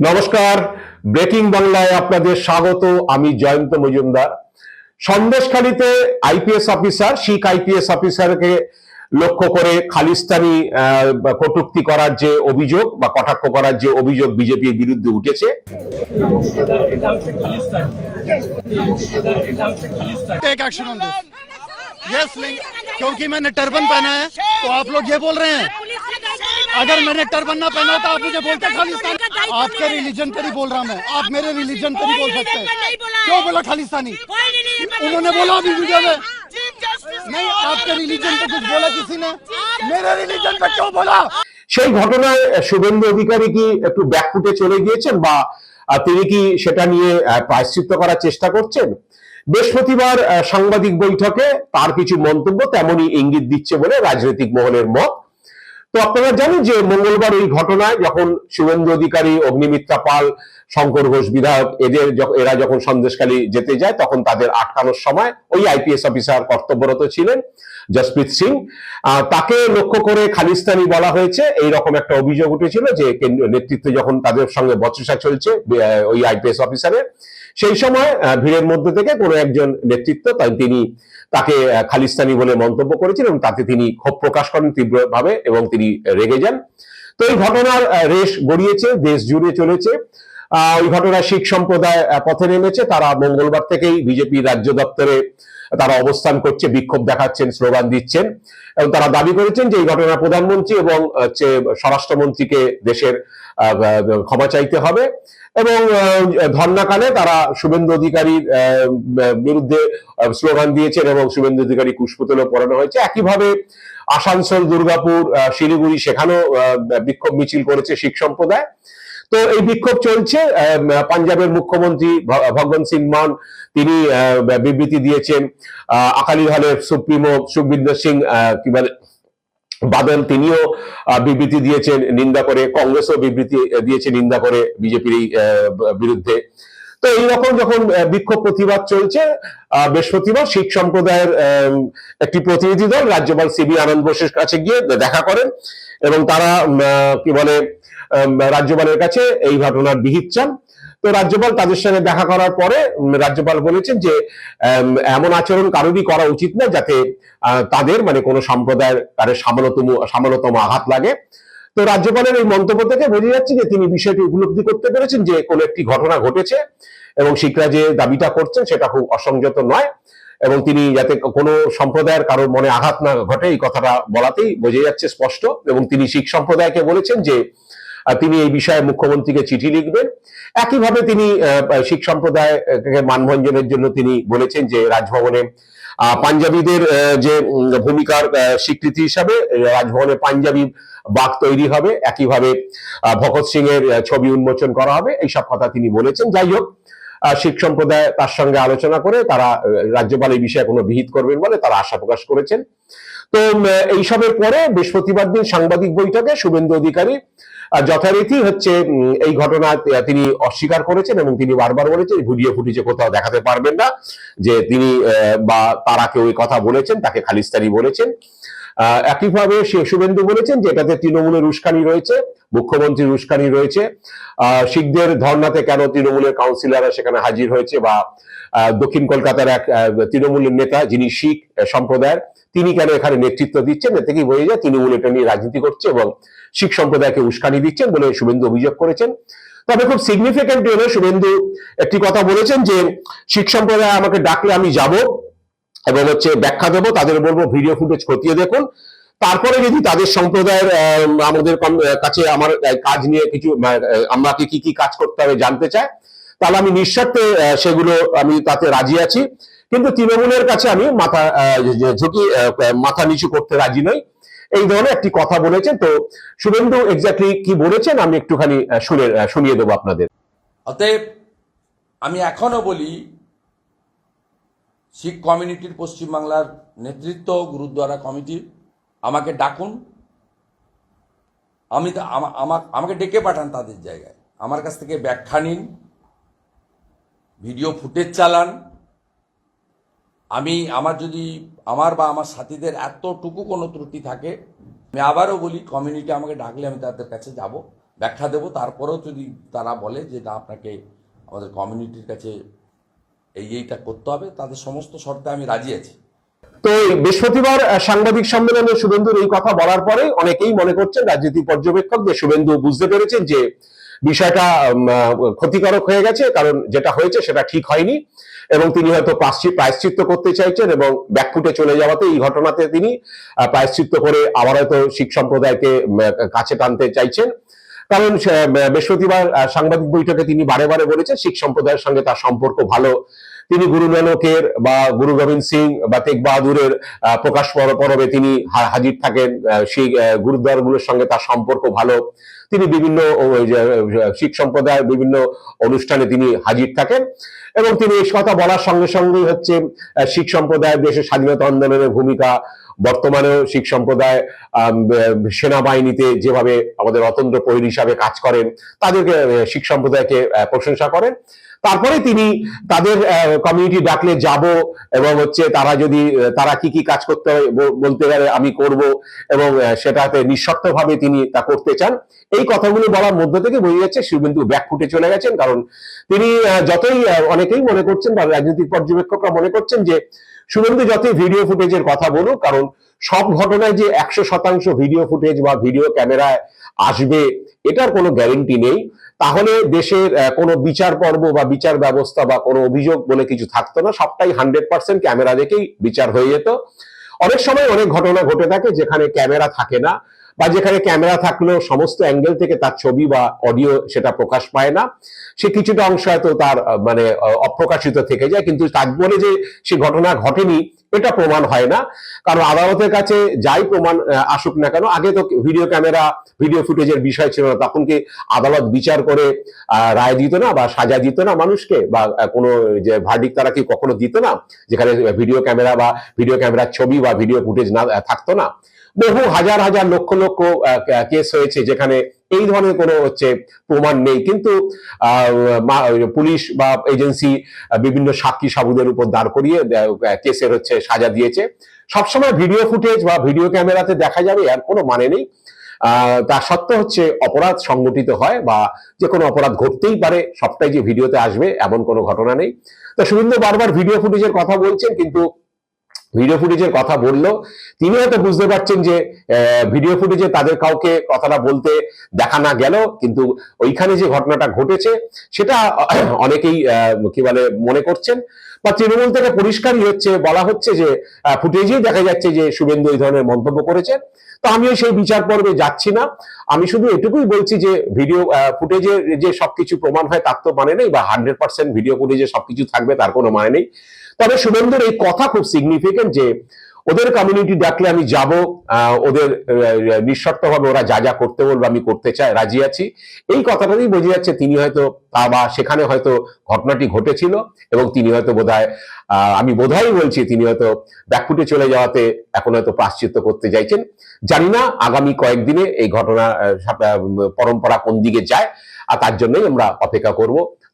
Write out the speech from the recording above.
নমস্কার ব্রেকিং বাংলায় আপনাদের স্বাগত আমি জয়ন্ত মজুমদার সন্দেশখালীতে আইপিএস অফিসার শিখ আইপিএস অফিসারকে লক্ষ্য করে খালিস্তানি আহ, বা কটূক্তি করার যে অভিযোগ বা কটাক্ষ করার যে অভিযোগ বিজেপির বিরুদ্ধে উঠেছে take action on this yes नहीं क्योंकि मैंने टर्बन पहना है तो आप लोग ये बोल रहे हैं अगर मैंने टर्बन ना पहना तो आप मुझे बोलते खालिस्तान आपके रिलीजन पर ही बोल रहा मैं आप मेरे रिलीजन पर ही बोल सकते हैं क्यों बोला खालिस्तानी उन्होंने बोला अभी वीडियो में नहीं आपके रिलीजन पे कुछ बोला किसी ने मेरे रिलीजन पे क्यों बोला সেই ঘটনায় শুভেন্দু অধিকারী কি একটু ব্যাকফুটে চলে গিয়েছেন বা আহ, তিনি কি সেটা নিয়ে আহ, প্রায়শ্চিত্ত করার চেষ্টা করছেন বৃহস্পতিবার আহ, সাংবাদিক বৈঠকে তার কিছু মন্তব্য তেমনই ইঙ্গিত দিচ্ছে বলে রাজনৈতিক মহলের মত তো আপনারা জানেন যে মঙ্গলবার ওই ঘটনায় যখন শুভেন্দু অধিকারী, অগ্নিমিত্রা পাল, শঙ্কর ঘোষ বিধায়ক, এদের এরা যখন সন্দেশখালী যেতে যায়, তখন তাদের আটকানোর সময় ওই আইপিএস অফিসার কর্তব্যরত ছিলেন জসপ্রীত সিং। তাকে লক্ষ্য করে খালিস্তানি বলা হয়েছে এই রকম একটা অভিযোগ উঠেছিল যে নেতৃত্বে যখন তাদের সঙ্গে বচসা চলছে ওই আইপিএস অফিসারের সেই সময় ভিড়ের মধ্যে থেকে কোনো একজন নেতৃত্ব, তাই তিনি তাকে খালিস্তানি বলে মন্তব্য করেছিলেন এবং তাতে তিনি ক্ষোভ প্রকাশ করেন তীব্রভাবে এবং তিনি রেগে যান। তো এই ঘটনার রেশ গড়িয়েছে, দেশ জুড়ে চলেছে। ওই ঘটনায় শিখ সম্প্রদায় পথে নেমেছে। তারা মঙ্গলবার থেকেই বিজেপি রাজ্য দপ্তরে তারা অবস্থান করছে, বিক্ষোভ দেখাচ্ছেন, স্লোগান দিচ্ছেন এবং তারা দাবি করেছেন যে এই ঘটনা প্রধানমন্ত্রী এবং হচ্ছে স্বরাষ্ট্রমন্ত্রীকে দেশের ক্ষমা চাইতে হবে এবং ধর্নাকালে তারা শুভেন্দু অধিকারীর বিরুদ্ধে স্লোগান দিয়েছেন এবং শুভেন্দু অধিকারী কুশপুতলও পড়ানো হয়েছে। একইভাবে আসানসোল, দুর্গাপুর শিলিগুড়ি, সেখানেও বিক্ষোভ মিছিল করেছে শিখ সম্প্রদায়। তো এই বিক্ষোভ চলছে। পাঞ্জাবের মুখ্যমন্ত্রী ভ- ভগবন্ত সিং মান তিনি বিবৃতি দিয়েছেন। আহ, আকালিদলের সুপ্রিমো সুখবিন্দর সিং কি বলে বাদল তিনিও বিবৃতি দিয়েছেন নিন্দা করে। কংগ্রেসও বিবৃতি দিয়েছে নিন্দা করে বিজেপির বিরুদ্ধে। তো এইরকম যখন বিক্ষোভ প্রতিবাদ চলছে বৃহস্পতিবার শিখ সম্প্রদায়ের একটি প্রতিনিধি দল রাজ্যপাল সিবি আনন্দ বোসের কাছে গিয়ে দেখা করেন এবং তারা কি বলে রাজ্যপালের কাছে এই ঘটনার বিহিত চান। তো রাজ্যপাল তাদের সঙ্গে দেখা করার পরে রাজ্যপাল বলেছেন যে এমন আচরণ কারোরই করা উচিত না যাতে তাদের মানে কোনো সম্প্রদায়ের তাদের সামান্যতম সামান্যতম আঘাত লাগে। তো রাজ্যপালের এই মন্তব্য থেকে বোঝা যাচ্ছে যে, তিনি বিষয়টি উপলব্ধি করতে পেরেছেন যে, কোনো একটি ঘটনা ঘটেছে এবং শিখরা যে দাবিটা করছেন সেটা খুব অসংযত নয় এবং তিনি যাতে কোনো সম্প্রদায়ের কারোর মনে আঘাত না ঘটে, এই কথাটা বলাতেই বোঝা যাচ্ছে স্পষ্ট এবং তিনি শিখ সম্প্রদায়কে বলেছেন যে তিনি এই বিষয়ে মুখ্যমন্ত্রীকে চিঠি লিখবেন। একইভাবে তিনি শিখ সম্প্রদায়কে মানভঞ্জনের জন্য তিনি বলেছেন যে রাজভবনে পাঞ্জাবিদের যে ভূমিকার স্বীকৃতি হিসাবে রাজভবনে পাঞ্জাবি বাঘ তৈরি হবে। একইভাবে ভগৎ সিং এর ছবি উন্মোচন করা হবে। এইসব কথা তিনি বলেছেন। যাই হোক শিখ সম্প্রদায় তার সঙ্গে আলোচনা করে তারা রাজ্যপাল এই বিষয়ে কোনো বিহিত করবেন বলে তারা আশা প্রকাশ করেছেন। তো এইসবের পরে বৃহস্পতিবার দিন সাংবাদিক বৈঠকে শুভেন্দু অধিকারী যথারীতি হচ্ছে এই ঘটনা তিনি অস্বীকার করেছেন এবং তিনি বারবার বলেছেন, ভিডিও ফুটেজে কোথাও দেখাতে পারবেন না। যে তিনি বা তারা কেউ কথা বলেছেন, তাকে খালিস্তানি বলেছেন। একইভাবে শুভেন্দু বলেছেন যে এটাতে তৃণমূলের উস্কানি রয়েছে, মুখ্যমন্ত্রীর উস্কানি রয়েছে। শিখদের ধর্নাতে কেন তৃণমূলের কাউন্সিলররা সেখানে হাজির হয়েছে বা দক্ষিণ কলকাতার এক তৃণমূলের নেতা যিনি শিখ সম্প্রদায়ের তিনি কেন এখানে নেতৃত্ব দিচ্ছেন? এ থেকেই বোঝা যায় তৃণমূল এটা নিয়ে রাজনীতি করছে এবং শিখ সম্প্রদায়কে উস্কানি দিচ্ছেন বলে শুভেন্দু অভিযোগ করেছেন। তবে খুব সিগনিফিক্যান্ট হলো শুভেন্দু একটি কথা বলেছেন যে, শিখ সম্প্রদায় আমাকে ডাকলে আমি যাব এবং হচ্ছে ব্যাখ্যা দেবো, তাদের বলব ভিডিও ফুটেজ খতিয়ে দেখুন। তারপরে যদি তাদের সম্প্রদায়ের আমাদের কাছে আমার কাজ নিয়ে কিছু আমাকে কি কি কাজ করতে হবে জানতে চায়, তাহলে আমি নিঃস্বার্থে সেগুলো আমি তাতে রাজি আছি। কিন্তু তৃণমূলের কাছে আমি মাথা ঝুঁকি মাথা নিচু করতে রাজি নই। এই ধরনের একটি কথা বলেছেন। তো শুভেন্দু এক্স্যাক্টলি কি বলেছেন আমি একটুখানি শুনে শুনিয়ে দেবো আপনাদের। অতএব আমি এখনও বলি, শিখ কমিউনিটির পশ্চিমবাংলার নেতৃত্ব, গুরুদ্বারা কমিটি, আমাকে ডাকুন। আমি তা- আমা- আমা- আমাকে ডেকে পাঠান তাদের জায়গায়। আমার কাছ থেকে ব্যাখ্যা নিন, ভিডিও ফুটেজ চালান। আমি আমার যদি আমার বা আমার সাথীদের এতটুকু কোনো ত্রুটি থাকে, আমি আবারও বলি কমিউনিটি আমাকে ডাকলে আমি তাদের কাছে যাব, ব্যাখ্যা দেব, তারপরেও যদি তারা বলে যে, না, আপনাকে আমাদের কমিউনিটির কাছে এই, এইটা করতে হবে, তাদের সমস্ত শর্তে আমি রাজি আছি। তো বৃহস্পতিবার সাংবাদিক সম্মেলনে শুভেন্দুর এই কথা বলার পরে অনেকেই মনে করছেন রাজনৈতিক পর্যবেক্ষক যে শুভেন্দু বুঝতে পেরেছেন যে বিষয়টা ক্ষতিকারক হয়ে গেছে, কারণ যেটা হয়েছে সেটা ঠিক হয়নি। এবং তিনি হয়তো প্রায়শ্চি- প্রায়শ্চিত্ত করতে চাইছেন এবং ব্যাকফুটে চলে যাওয়াতে এই ঘটনাতে তিনি প্রায়শ্চিত্ত করে আবার হয়তো শিখ সম্প্রদায়কে কাছে টানতে চাইছেন। কারণ বৃহস্পতিবার সাংবাদিক বৈঠকে তিনি বারে বারে বলেছেন শিখ সম্প্রদায়ের সঙ্গে তার সম্পর্ক ভালো। তিনি গুরু নানকের বা গুরু গোবিন্দ সিং বা তেগ বাহাদুরের প্রকাশ পরবে তিনি হাজির থাকেন সেই গুরুদ্বারগুলোর সঙ্গে তার সম্পর্ক ভালো। তিনি বিভিন্ন শিখ সম্প্রদায়ের বিভিন্ন অনুষ্ঠানে তিনি হাজির থাকেন এবং তিনি এই কথা বলার সঙ্গে সঙ্গেই হচ্ছে শিখ সম্প্রদায়ের দেশের স্বাধীনতা আন্দোলনের ভূমিকা বর্তমানেও শিখ সম্প্রদায় সেনাবাহিনীতে যেভাবে আমাদের অতন্ত্র প্রহরী হিসাবে কাজ করেন, তাদেরকে শিখ সম্প্রদায়কে প্রশংসা করেন। তারপরে তিনি তাদের কমিউনিটি ডাকলে যাব এবং হচ্ছে তারা যদি তারা কি কি কাজ করতে বলতে গেলে আমি করব এবং সেটাতে নিঃশর্তভাবে তিনি তা করতে চান। এই কথাগুলো বলার মধ্যে থেকে বোঝা যাচ্ছে শুভেন্দু ব্যাক ফুটে চলে গেছেন। কারণ তিনি যতই অনেকেই মনে করছেন বা রাজনৈতিক পর্যবেক্ষকরা মনে করছেন যে শুভেন্দু যতই ভিডিও ফুটেজের কথা বলুক, কারণ সব ঘটনায় যে একশো শতাংশ ভিডিও ফুটেজ বা ভিডিও ক্যামেরায় আসবে, এটার কোনো গ্যারেন্টি নেই। তাহলে দেশের কোনো বিচার পর্ব বা বিচার ব্যবস্থা বা কোনো অভিযোগ বলে কিছু থাকতো না, সবটাই হান্ড্রেড পার্সেন্ট ক্যামেরা দেখেই বিচার হয়ে যেত। অনেক সময় অনেক ঘটনা ঘটে থাকে যেখানে ক্যামেরা থাকে না। বা যেখানে ক্যামেরা থাকলেও সমস্ত অ্যাঙ্গেল থেকে তার ছবি বা অডিও সেটা প্রকাশ পায় না। সে কিছুটা অংশ হয়তো তার মানে অপ্রকাশিত থেকে যায়, কিন্তু তার বলে যে সে ঘটনা ঘটেনি, এটা প্রমাণ হয় না। কারণ আদালতের কাছে যাই প্রমাণ আসুক না কেন, আগে তো ভিডিও ক্যামেরা, ভিডিও ফুটেজের বিষয় ছিল না, তখন কি আদালত বিচার করে রায় দিত না বা সাজা দিত না মানুষকে? বা কোনো যে ভার্ডিক তারা কি কখনো দিত না? যেখানে ভিডিও ক্যামেরা বা ভিডিও ক্যামেরার ছবি বা ভিডিও ফুটেজ না থাকতো না। বহু হাজার হাজার লক্ষ লক্ষ কেস হয়েছে যেখানে এই ধরনের কোনো হচ্ছে প্রমাণ নেই। কিন্তু পুলিশ বা এজেন্সি বিভিন্ন সাক্ষী সাবুদের উপর দাঁড় করিয়ে কেসের হচ্ছে সাজা দিয়েছে। সবসময় ভিডিও ফুটেজ বা ভিডিও ক্যামেরাতে দেখা যাবে, এর কোনো মানে নেই। তার সত্ত্বেও হচ্ছে অপরাধ সংগঠিত হয় বা যে কোনো অপরাধ ঘটতেই পারে, সবটাই যে ভিডিওতে আসবে, এমন কোনো ঘটনা নেই। তো শুভেন্দু বারবার ভিডিও ফুটেজের কথা বলছেন, কিন্তু ভিডিও ফুটেজের কথা বলল। তিনি হয়তো বুঝতে পারছেন যে ভিডিও ফুটেজে তাদের কাউকে কথাটা বলতে দেখা না গেল, কিন্তু ওইখানে যে ঘটনাটা ঘটেছে, সেটা অনেকেই কি বলে, মনে করছেন। বা তৃণমূল থেকে পরিষ্কারই হচ্ছে, বলা হচ্ছে যে ফুটেজেই দেখা যাচ্ছে যে শুভেন্দু এই ধরনের মন্তব্য করেছেন তো আমিও সেই বিচার পর্বে যাচ্ছি না। আমি শুধু এটুকুই বলছি যে ভিডিও ফুটেজে যে সবকিছু প্রমাণ হয়, তার তো মানে নেই, বা হান্ড্রেড পার্সেন্ট ভিডিও ফুটেজে সবকিছু থাকবে, তার কোনো মানে নেই। তবে শুভেন্দুর এই কথা খুব সিগনিফিকেন্ট যে ওদের কমিউনিটি ডাকলে আমি যাব ওদের নিঃশর্তভাবে ওরা যা যা করতে বলবে আমি করতে চাই রাজি আছি। এই কথাটাই বোঝা যাচ্ছে তিনি হয়তো তা বা সেখানে হয়তো ঘটনাটি ঘটেছিল এবং তিনি হয়তো আহ, আমি বোধহয় বলছি তিনি হয়তো ব্যাকফুটে চলে যাওয়াতে এখন হয়তো প্রাশ্চিত্য করতে চাইছেন। জানি না আগামী কয়েকদিনে এই ঘটনা পরম্পরা কোন দিকে যায় আর তার জন্যই আমরা অপেক্ষা করব।